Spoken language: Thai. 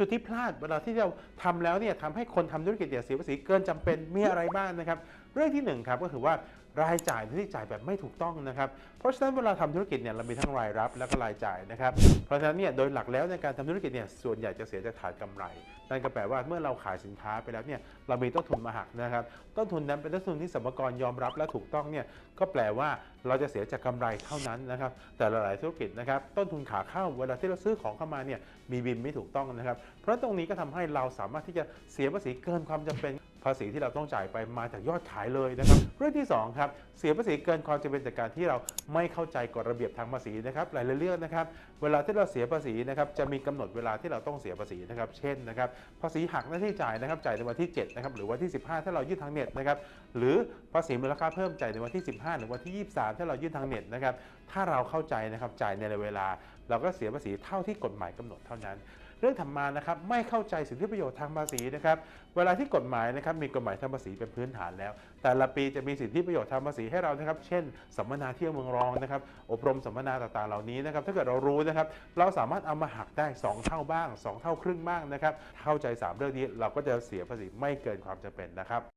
จุดที่พลาดเวลาที่เราทำแล้วเนี่ยทำให้คนทำธุรกิจเสียภาษีเกินจำเป็นมีอะไรบ้างนะครับเรื่องที่หนึ่งครับก็คือว่ารายจ่ายที่จ่ายแบบไม่ถูกต้องนะครับ เพราะฉะนั้นเวลาทำธุรกิจเนี่ยเรามีทั้งรายรับและก็รายจ่ายนะครับ เพราะฉะนั้นเนี่ยโดยหลักแล้วในการทำธุรกิจเนี่ยส่วนใหญ่จะเสียจากฐานกำไร นั่นก็แปลว่าเมื่อเราขายสินค้าไปแล้วเนี่ยเรามีต้นทุนมาหักนะครับ ต้นทุนนั้นเป็นต้นทุนที่สมรพากรยอมรับและถูกต้องเนี่ยก็แปลว่าเราจะเสียจากกำไรเท่านั้นนะครับ แต่หลายธุรกิจนะครับต้นทุนขาเข้าเวลาที่เราซื้อของเข้ามาเนี่ยมีบินไม่ถูกต้องนะครับ เพราะตรงนี้ก็ทำให้เราสามารถที่จะเสียภาษีเกินความจำเป็นภาษีที่เราต้องจ่ายไปมาจากยอดขายเลยนะครับเรื่องที่สองครับเสียภาษีเกินความจำเป็นจากการที่เราไม่เข้าใจกฎระเบียบทางภาษีนะครับหลายเรื่องนะครับเวลาที่เราเสียภาษีนะครับจะมีกำหนดเวลาที่เราต้องเสียภาษีนะครับเช่นนะครับภาษีหักหน้าที่จ่ายนะครับจ่ายในวันที่7นะครับหรือวันที่ 15 ถ้าเรายื่นทางเน็ตนะครับหรือภาษีมูลค่าเพิ่มจ่ายในวันที่ 15 หรือวันที่ 23 ถ้าเรายื่นทางเน็ตนะครับถ้าเราเข้าใจนะครับจ่ายในเวลา เราก็เสียภาษีเท่าที่กฎหมายกำหนดเท่านั้น เรื่องถัดมานะครับไม่เข้าใจสิทธิประโยชน์ทางภาษีนะครับเวลาที่กฎหมายนะครับมีกฎหมายทางภาษีเป็นพื้นฐานแล้ว แต่ละปีจะมีสิทธิประโยชน์ทางภาษีให้เรานะครับ เช่น สัมมนาเที่ยวเมืองรองนะครับอบรมสัมมนาต่างๆเหล่านี้นะครับถ้าเกิดเรารู้นะครับเราสามารถเอามาหักได้ 2 เท่าบ้าง 2 เท่าครึ่งบ้างนะครับเข้าใจ 3 เรื่องนี้เราก็จะเสียภาษีไม่เกินความจำเป็นนะครับ